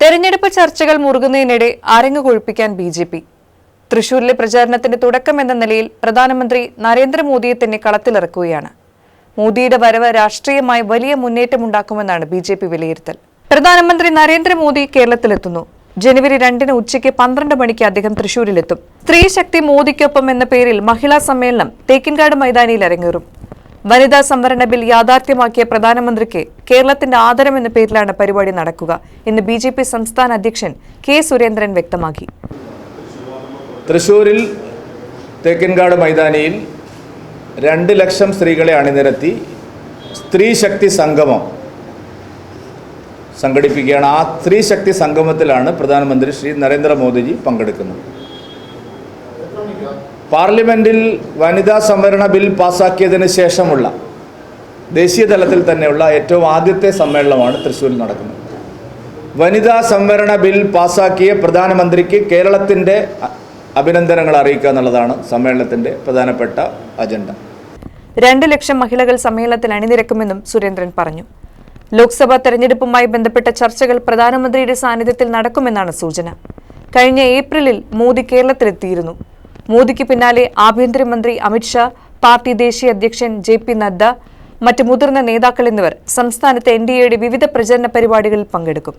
തെരഞ്ഞെടുപ്പ് ചർച്ചകൾ മുറുകുന്നതിനിടെ അരങ്ങ് കൊഴുപ്പിക്കാൻ ബി ജെ പി. തൃശൂരിലെ പ്രചാരണത്തിന്റെ തുടക്കം എന്ന നിലയിൽ പ്രധാനമന്ത്രി നരേന്ദ്രമോദിയെ തന്നെ കളത്തിലിറക്കുകയാണ്. മോദിയുടെ വരവ് രാഷ്ട്രീയമായി വലിയ മുന്നേറ്റമുണ്ടാക്കുമെന്നാണ് ബി ജെ പി വിലയിരുത്തൽ. പ്രധാനമന്ത്രി നരേന്ദ്രമോദി കേരളത്തിലെത്തുന്നു. ജനുവരി രണ്ടിന് ഉച്ചയ്ക്ക് പന്ത്രണ്ട് മണിക്ക് അദ്ദേഹം തൃശൂരിലെത്തും. സ്ത്രീ ശക്തി മോദിക്കൊപ്പം എന്ന പേരിൽ മഹിളാ സമ്മേളനം തേക്കിൻകാട് മൈതാനിയിൽ അരങ്ങേറും. വനിതാ സംവരണ ബിൽ യാഥാർത്ഥ്യമാക്കിയ പ്രധാനമന്ത്രിക്ക് കേരളത്തിന്റെ ആദരം എന്ന പേരിലാണ് പരിപാടി നടക്കുക എന്ന് ബി ജെ പി സംസ്ഥാന അധ്യക്ഷൻ കെ സുരേന്ദ്രൻ വ്യക്തമാക്കി. തൃശൂരിൽ തേക്കിൻകാട് മൈതാനിയിൽ രണ്ട് ലക്ഷം സ്ത്രീകളെ അണിനിരത്തി സ്ത്രീ ശക്തി സംഗമം സംഘടിപ്പിക്കുകയാണ്. ആ സ്ത്രീ ശക്തി സംഗമത്തിലാണ് പ്രധാനമന്ത്രി ശ്രീ നരേന്ദ്രമോദിജി പങ്കെടുക്കുന്നത്. പാർലമെന്റിൽ വനിതാ സംവരണ ബിൽ പാസാക്കിയതിന് ശേഷമുള്ള ദേശീയ തലത്തിൽ തന്നെയുള്ള ഏറ്റവും ആദ്യത്തെ സമ്മേളനമാണ് തൃശ്ശൂരിൽ നടക്കുന്നത്. വനിതാ സംവരണ ബിൽ പാസാക്കിയ പ്രധാനമന്ത്രിക്ക് കേരളത്തിന്റെ അഭിനന്ദനങ്ങൾ അറിയിക്കുക എന്നുള്ളതാണ് സമ്മേളനത്തിന്റെ പ്രധാനപ്പെട്ട അജണ്ട. രണ്ട് ലക്ഷം മഹിളകൾ സമ്മേളനത്തിൽ അണിനിരക്കുമെന്നും സുരേന്ദ്രൻ പറഞ്ഞു. ലോക്സഭാ തെരഞ്ഞെടുപ്പുമായി ബന്ധപ്പെട്ട ചർച്ചകൾ പ്രധാനമന്ത്രിയുടെ സാന്നിധ്യത്തിൽ നടക്കുമെന്നാണ് സൂചന. കഴിഞ്ഞ ഏപ്രിലിൽ മോദി കേരളത്തിലെത്തിയിരുന്നു. മോദിക്ക് പിന്നാലെ ആഭ്യന്തരമന്ത്രി അമിത്ഷാ പാർട്ടി ദേശീയ അധ്യക്ഷൻ ജെ പി നദ്ദ മറ്റ് മുതിർന്ന നേതാക്കൾ എന്നിവർ സംസ്ഥാനത്ത് എൻ ഡി എയുടെ വിവിധ പ്രചരണ പരിപാടികളിൽ പങ്കെടുക്കും.